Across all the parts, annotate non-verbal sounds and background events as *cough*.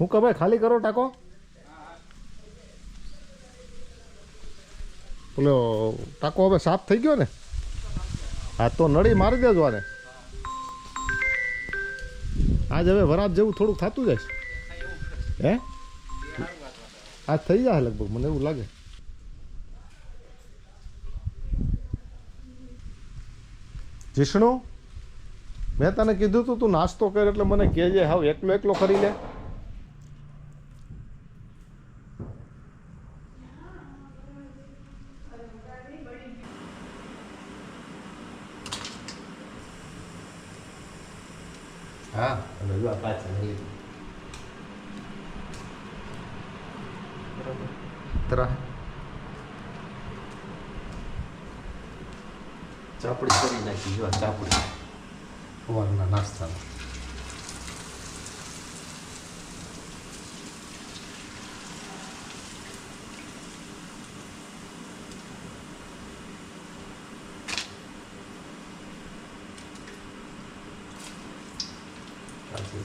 હું કહું ખાલી કરો, ટાંકો. પેલો ટાંકો હવે સાફ થઈ ગયો ને? હા, તો નળી મારી દેજો આને. આજ હવે વરાત જેવું થોડુંક થતું જાય હે? આજ થઈ જાય લગભગ, મને એવું લાગે. જિષ્ણુ, મેં તને કીધું તું તું નાસ્તો કર એટલે મને કહેજે, હાવ એકલો એકલો કરી લે. હા અને જો આ પાછળ લીધું તરા ચાપડી કરી નાખી જો ચાપડી. સવારના નાસ્તામાં સાચી.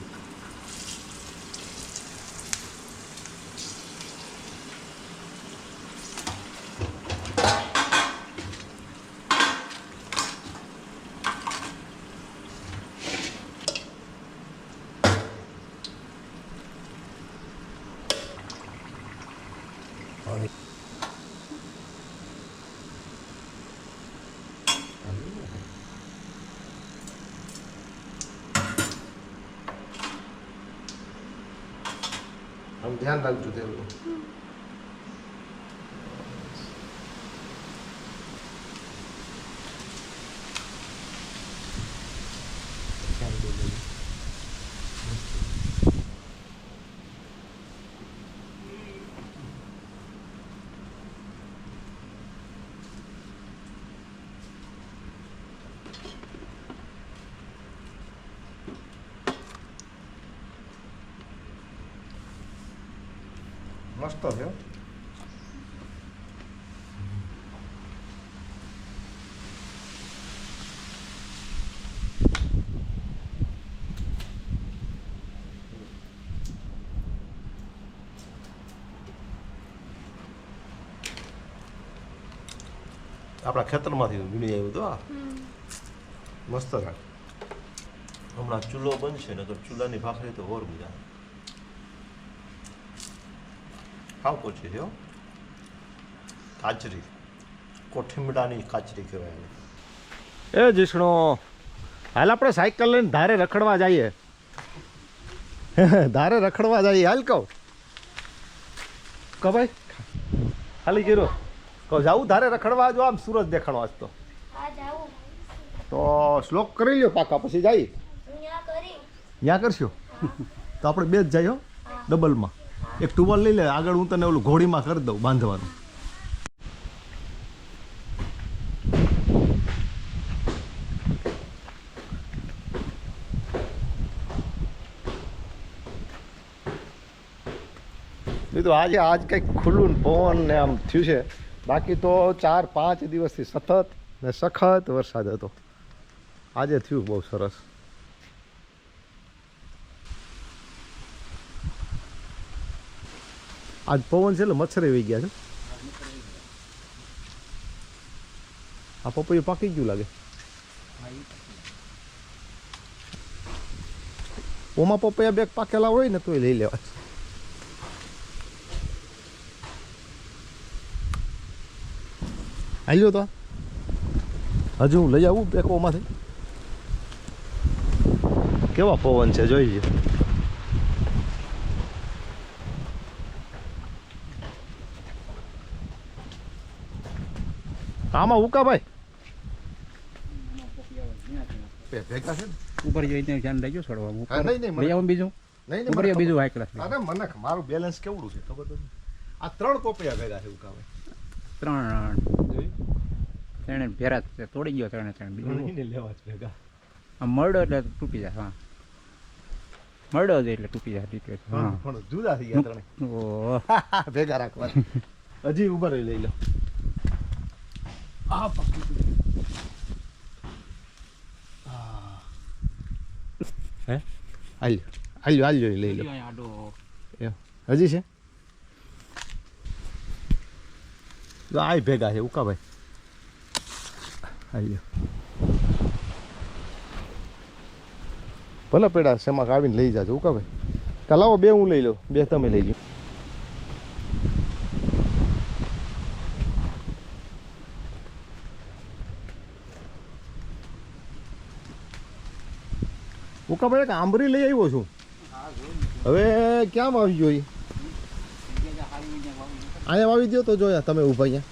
આમ ધ્યાન રાખજો તેનું મસ્ત હો. આપણા ખેતરમાંથી વીણી આવ્યું તો આ મસ્ત છે હમણાં ચૂલો બનશે નકર ચૂલાની ભાખરી તો ઓર મજા ખાવ પૂછી છે કાચરી કોઠીમડાની કાચરી કહેવાય એને. એ જીષ્ણુ હાલ આપણે સાયકલ લઈને ધારે રખડવા જઈએ. *laughs* ધારે રખડવા જઈએ હાલ કહું. કહો ભાઈ. ખાલી કર્યો કહો જાવું ધારે રખડવા જો આમ સૂરજ દેખાડો આજ તો. તો શ્લોક કરી લ્યો પાકા પછી જઈએ ત્યાં કરશો? તો આપણે બે જ જઈએ હો. ડબલમાં. એક ટુવલ લઈ લે, આગળ હું તને ઓલું ઘોડીમાં કરી દઉં બાંધવાનું. તો આજે આજ કંઈક ખુલ્લું પવન ને આમ થયું છે. બાકી તો ચાર પાંચ દિવસથી સતત ને સખત વરસાદ હતો. આજે થયું બહુ સરસ. આજ પવન છે એટલે મચ્છર આવી ગયા છે. આ પપૈયું પાકી ગયું લાગે. ઓમાં પપૈયા બેગ પાકેલા હોય ને તોય લઈ લેવા હાલ્યો તો. હજુ હું લઈ આવું બેગ ઓમાંથી. કેવા પવન છે, જોઈ લ્યો. આમાં ઉકા ભાઈ. ભેગા છે ને? ઉપર જઈને ધ્યાન રાખજો છોડવા હા, નહીં, નહીં, મને- લઈ આવો બીજું? નહીં ઉપર નહીં, મને બીજું હાઈ અરે મને મારું બેલેન્સ કેવડું છે? ખબર નથી આ ત્રણ પોપૈયા ભેગા છે ઉકા ભાઈ. ત્રણ. ત્રણે ભેરા છે, તોડી ગયો ત્રણે ત્રણ. બીજું લેવા જ ભેગા. આ મરડો એટલે તૂટી જાય હા. મરડો એટલે તૂટી જાય તૂટી હા. પણ જુદા થઈ ગયા ત્રણે. ઓહ. *laughs* ભેગા રાખવા હજી ઊભા રહી લઈ લો. આ પકડી. હે હાલ્યો હાલ્યો હાલ્યો લઈ લો હજી છે આ ભેગા છે ઉકાભાઈ આયો ભલે પેડા શેમાં આવીને લઈ જાજો ઉકાભાઈ કાલ લાવો બે હું લઈ લઉં બે તમે લઈ લો એક આંબરી લઈ આવ્યો છું. હવે ક્યાં વાવી જોઈએ? અહીંયા વાવી દો તો જોયા તમે ઊભા અહીંયા.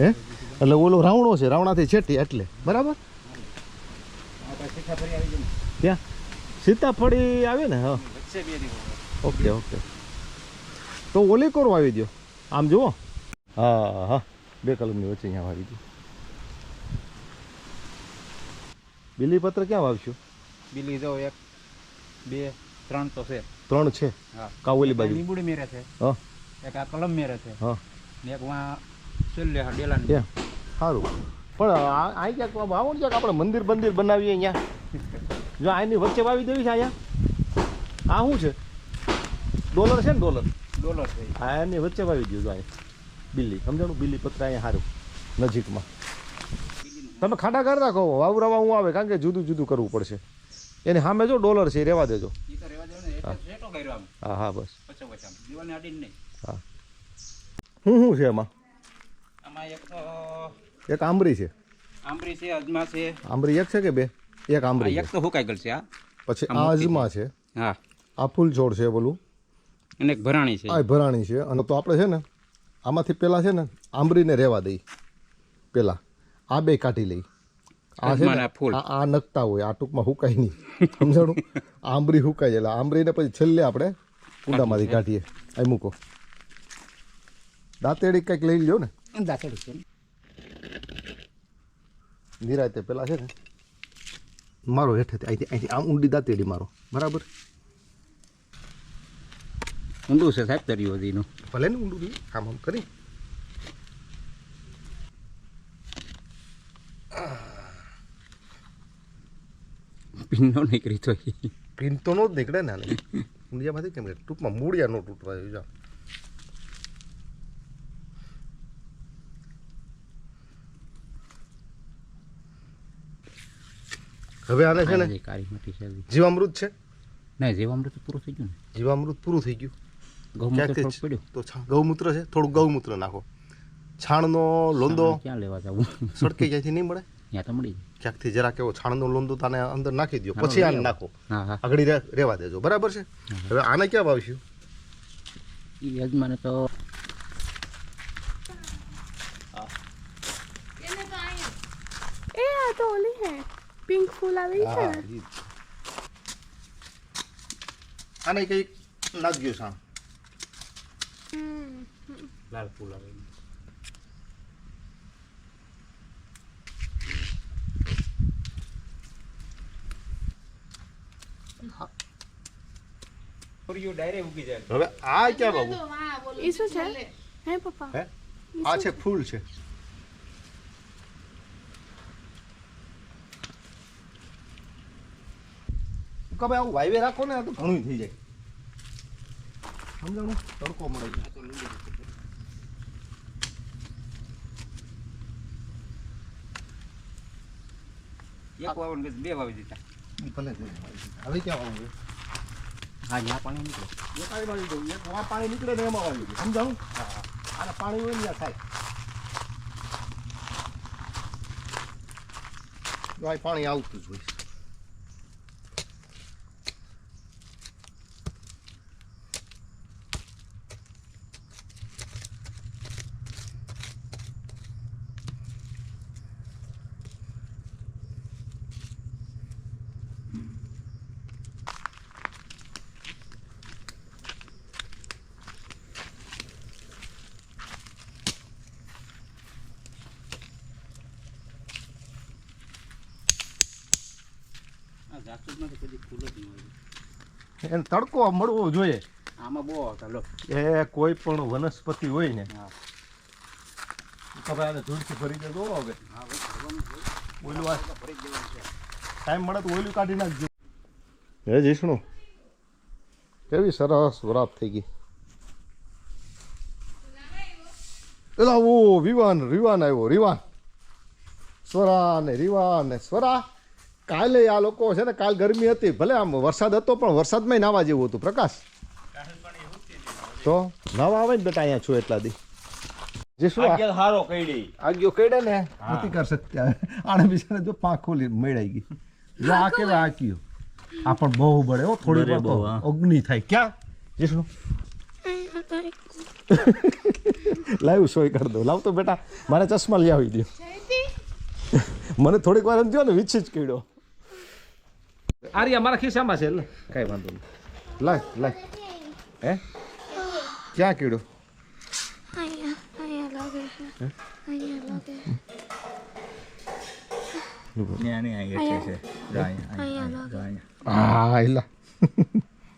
હે? એટલે ઓલો રાવણો છે, રાવણાથી છેટી એટલે. બરાબર? ત્યાં સીતાફળી આવે ને, હા. Okay okay. તો ઓલી કોર વાવી દો આમ જુઓ. હા હા. બે કલમની વચ્ચે અહીંયા વાવી દો બીલીપત્ર ક્યાં વાવશું? બીલી જો એક બે ત્રણ તો છે. ત્રણ છે? હા. કાવલી બાજુ. લીંબુડી મેરે છે. હા. એક આ કલમ મેરે છે. હા. ને એક વા છેલ્લે ત્યાં સારું પણ આ- અહીં ક્યાંક વાવો ને ક્યાંક આપણે મંદિર બંદિર બનાવીએ અહીંયા. જો આની વચ્ચે વાવી દેવી છે અહીંયા? આ શું છે? ડોલર છે ને ડોલર? ડોલર છે. આ એની વચ્ચે વાવી દીધું અહીં બિલ્લી સમજાણું? બિલ્લી પત્ર અહીંયા સારું નજીકમાં. તમે ખાડા કરી રાખો વાવરાવા હું આવે કારણ કે જુદું જુદું કરવું પડશે. એની સામે જો ડોલર છે એ રહેવા દેજો. હા. હા બસ. હા. શું શું છે એમાં એક એક આંબરી છે. આંબરી છે અજમા છે. આંબરી એક છે કે બે? એક આંબરી એક તો હુકાઈ છે આ પછી આ અજમા છે. હા. આ ફૂલ છોડ છે બોલું. અને ભરાણી છે. આ ભરાણી છે. અને તો આપણે છે ને આમાંથી પહેલાં છે ને આંબરીને રહેવા દઈ પેલા. આ બે કાઢી લઈ. આ છે ને ફૂલ. આ આ નકતા હોય આ ટૂંકમાં હુકાય નહીં. સમજાણું? આંબરી હુકાય એટલે આંબરીને પછી છેલ્લે આપણે કુંડામાંથી કાઢીએ. અહીં મૂકો. દાંતેડી કંઈક લઈ લ્યો ને. દાંતેડી છે. નિરાતે પેલા છે ને મારો હેઠેથી અહીંથી અહીંથી આમ ઊંડી દાંતેડી મારો. બરાબર? ઊંડું છે સાહેબ તરી વધીનું ભલે ને ઊંડું આમ આમ કરી. પીનો નીકળી તો પિન તો નો જ નીકળે ને આને. ઊંડિયામાંથી કેમ કે ટૂંકમાં મૂળિયા નો તૂટવા જોઈએ હવે આને છે ને કાળી માટી છે જીવામૃત છે? ના જીવામૃત પૂરું થઈ ગયું ને. જીવામૃત પૂરું થઈ ગયું. ગૌમૂત્ર પડ્યું. તો છા- ગૌમૂત્ર છે? થોડું ગૌમૂત્ર નાખો. છાણનો લોંદો ક્યાં લેવા જવું? સડકે ક્યાંથી નહીં મળે? ત્યાં તો મળી ક્યાંકથી જરાક એવો છાણનો લોંદો તાને અંદર નાખી દો પછી આને નાખો. આગળ રે- રહેવા દેજો. બરાબર છે? હવે આને ક્યાં વાવશું? એ યજમાને તો એ આ તો ઓલી હે પિંક ફૂલ આવી છે ને. આને નાખજો સાણ લાલ ફૂલ આવે. ડાયરેક્ટ ઉગી જાય. હવે આ ક્યાં વાવું ઈ શું છે? હે પપ્પા? હે? આ છે ફૂલ છે. કবে આવું વાયવે રાખો ને તો ઘણું થઈ જાય. સમજાણું? તડકો મળે એક વાવન બે વાવી દીધા. ભલે. હવે ક્યાં વાવું હા ત્યાં પાણી નીકળે એક બાજુ જવું એક આ પાણી નીકળે ને એમાં વાળી સમજાવું સમજાણું આને પાણી હોય ને થાય પાણી આવતું જ હોય આ કદી ફૂલ જ ન હોય. એને તડકો મળવો જોઈએ. આમાં બહુ આવતા લો. એ કોઈ પણ વનસ્પતિ હોય ને. તમે આને ધૂળથી ભરી દેજો હવે. ઓલું આ ટાઈમ મળે તો ઓલું કાઢી નાખજો. હે જીષ્ણુ કેવી સરસ વરાપ થઈ ગઈ. એલા ઓ વિવાન રિવાન આવ્યો રિવાન. સ્વરા ને રિવાન ને સ્વરા. કાલે આ લોકો છે ને કાલ ગરમી હતી. ભલે આમ વરસાદ હતો પણ વરસાદમાં નાવા જેવું હતું. પ્રકાશ? તો નાવા આવે ને બેટા અહીંયા છું એટલા દી. જે શું હારો કઈડી આગિયો કઈડે ને? નથી કરશે આને બિચારે જો પાંખ ખોલી મેળાઈ ગઈ. જો આ કેવા આક્યો આ પણ બહુ બળે હો થોડી વાર તો અગ્નિ થાય. ક્યાં? જીસુ. લાવ સોય કરી દો લાવ તો બેટા મારે ચશ્મા લઈ આવી દો મને થોડીક વાર એમ થયો ને વિચ્છી જ કીડો આર્યા મારા ખિસ્સામાં છે લે કાંઈ વાંધો નહીં લાય લાય હે ક્યાં કીડો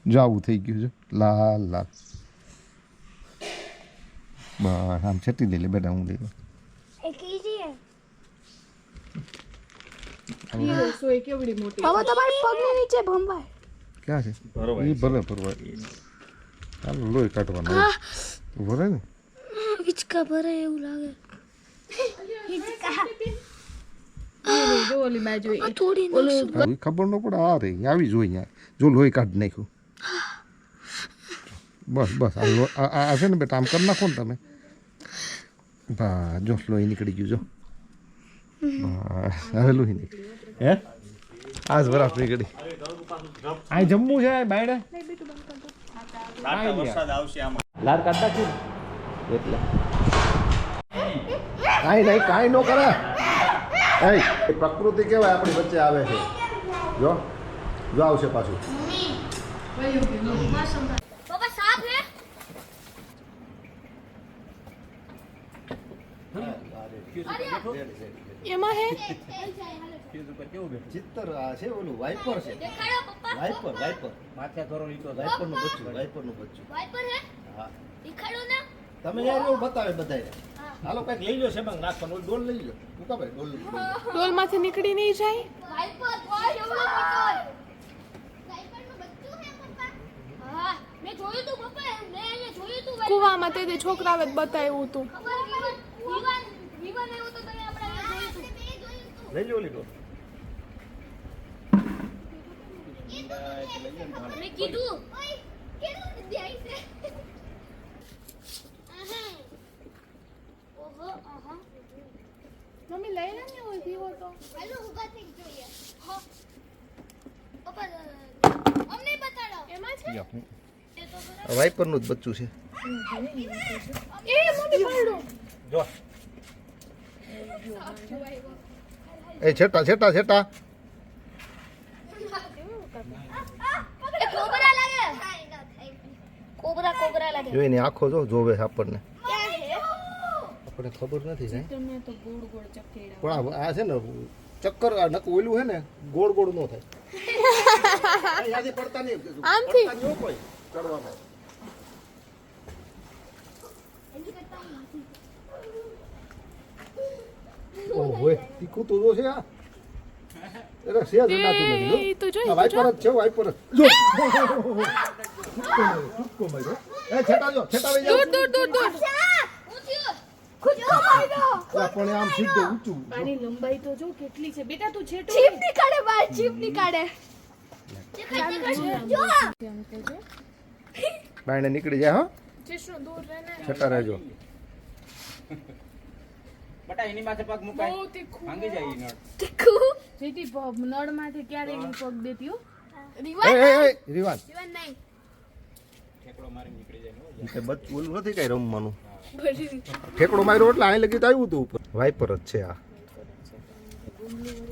જાવું થઈ ગયું છે લાલ લાલ બસ આમ છેટી દે લે બેટા હું લઈ લઉં. બાબા તમારી પગની નીચે ભંભાય ક્યાં છે? એ ભલે ભરવા ચાલો લોહી કાઢવાનું ભરે ને? હિચકા ભરે એવું લાગે. ખબર ન પડે. આ રહી આવી જોઈ યાર જો લોહી કાઢી નાખ્યું. બસ બસ આ છે ને બેટા આમ કરી નાખો ને તમે. બસ જો લોહી નીકળી ગયું જો. હવે લોહી નીકળી. હે આજ બરાબર નીકળી અહીં જમવું છે બાયડે વરસાદ આવશે આમાં લાર કાઢતા છે એટલે કાંઈ નહીં કાંઈ ન કરે એ પ્રકૃતિ કેવાય આપણી વચ્ચે આવે છે જો જો આવશે પાછું બાબા સાફ ઉપર કેવું બેઠું? ચિત્તર આ છે ઓલું વાઇપર છે. દેખાડો પપ્પા. Wiper wiper. માથે ઈ તો વાઇપરનું બચ્ચું વાઇપરનું બચ્ચું વાઇપર હે? હા. દેખાડો ને. તમે યાર એવું બતાવે બધાય હાલો કંઈક લઈ લો સેબંગ નાખવાનું. ડોલ લઈ લો હું કા ભાઈ ડોલ ડોલમાંથી નીકળી નહીં જાય? વાઇપર કોઈ એવડો મોટો વાઇપરનું બચ્ચું હે પપ્પા. હા મેં જોયું તું પપ્પા. મેં અહીંયા જોયું તું કુવામાં તે તે બતાવ્યું હતું. વિવાન વિવાન એવું તો તમે આપણે જોયું તું. લઈ લો ઓલી મેં કીધું કેવું ધ્યાન છે ઓહો આહા મમ્મી લઈ લે ને ઓય પીવો તો હાલો ઊભા થઈ જોઈએ હા પપ્પા અમને બતાડો એમાં છે એ તો બરાબર વાઇપરનું જ બચ્ચું છે એ મમ્મી પાડો જો એ છેટા છેટા છેટા એ કોબરા લાગે કોબરા કોબરા લાગે. જો એની આંખો જો જોવે છે આપણને. છે આપણને ખબર નથી ને પણ આ છે ને ચક્કર આ નક ઓલું છે ને ગોળ ગોળ નો થાય. *laughs* અહીંયાથી પડતા નહીં. આમથી? પડતા નહીં હો કોઈ ચડવામાં. ઓહો તીખું તો જો છે આ. એટલે શેર અડાતું નથી જો. વાઇપર જ. છે વાઇપર જ. *laughs* *laughs* જો છૂટકો માર્યો. એ છેટા જો છેટા લઈ જાઓ. દૂર દૂર દૂર ખુદકો માર્યો પણ આમ સીધું ઊંચું આની લંબાઈ તો જો કેટલી છે બેટા તું છેટો જીપ નીકાળે બાર જીપ નીકાળે બાયણે નીકળી જાય હો દૂર છટા રહેજો બટા એની માથે પગ મુકાય. ભાંગી જાય ઈ નળ. તીખું? જેથી નળમાંથી ક્યારેય નહીં પગ દેતી હો. એ રીવાન એ એ રીવાન રીવાન નહીં ઠેકડો મારી નીકળી જાય એ બચ ઓલું નથી કઈ રમવાનું. ઠેકડો માર્યો એટલે અહીં લગી તો આવ્યું હતું ઉપર. વાઇપર જ છે આ.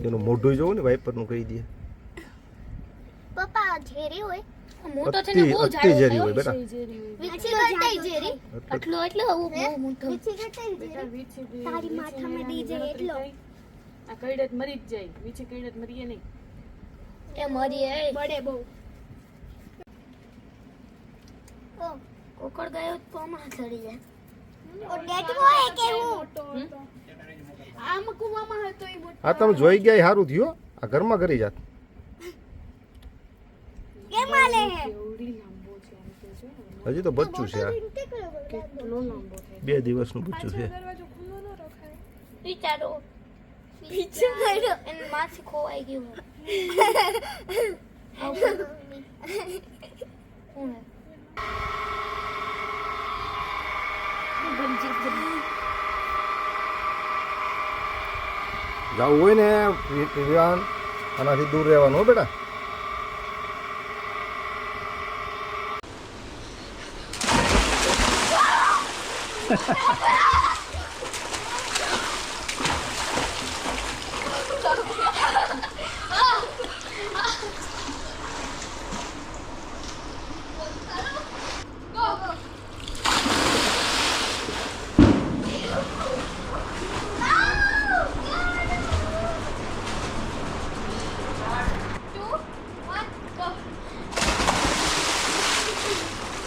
એનું મોઢું જોવું ને વાઇપરનું કહી દે. પપ્પા ઝેરી હોય. મોટો અતિ અતિ ઝેરી હોય. બેટા. વીછી ગટાઈ ઝેરી. આટલો એટલો બહુ મોટો. વીછી ગટાઈ ઝેરી? તારી માથામાં દી જાય એટલો. આ કઈડત મરી જ જાય. મરીએ નહીં. એ મરી બહુ ઓ કોકડ ગયો તો માં ચડી જાય? ઓ ડેટવો હે કે હું? આમ કુવામાં હતો એ મોટો આ તમે જોઈ ગયા સારું થયું આ ઘરમાં કરી જાત. હજી તો બચ્ચું છે આ. કેટલો લાંબો બે દિવસનું બચ્ચું છે. દરવાજો ખુલ્લો ન રખાય. વિચારો. ખોવાઈ ગયું. *laughs* હું જવું હોય ને વિવાન આનાથી દૂર રહેવાનું હો બેટા. આ *laughs*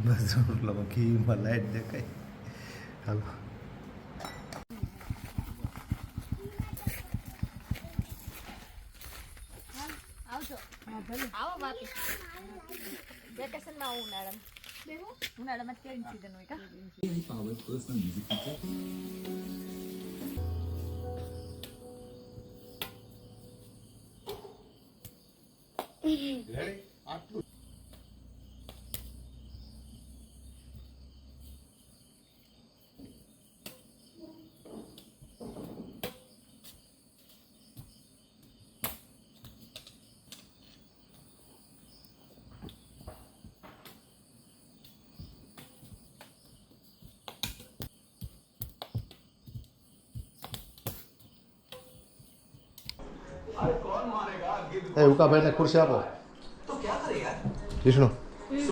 બસ મતલબ ઘીમાં લાઈટ દેખાય હાલો આવો વાપી વેકેશનમાં આવું ઉનાળામાં ઉનાળામાં કેવી સીઝન હોય કા એ ઉકાભાઈને ખુરશી આપો વિષ્ણુ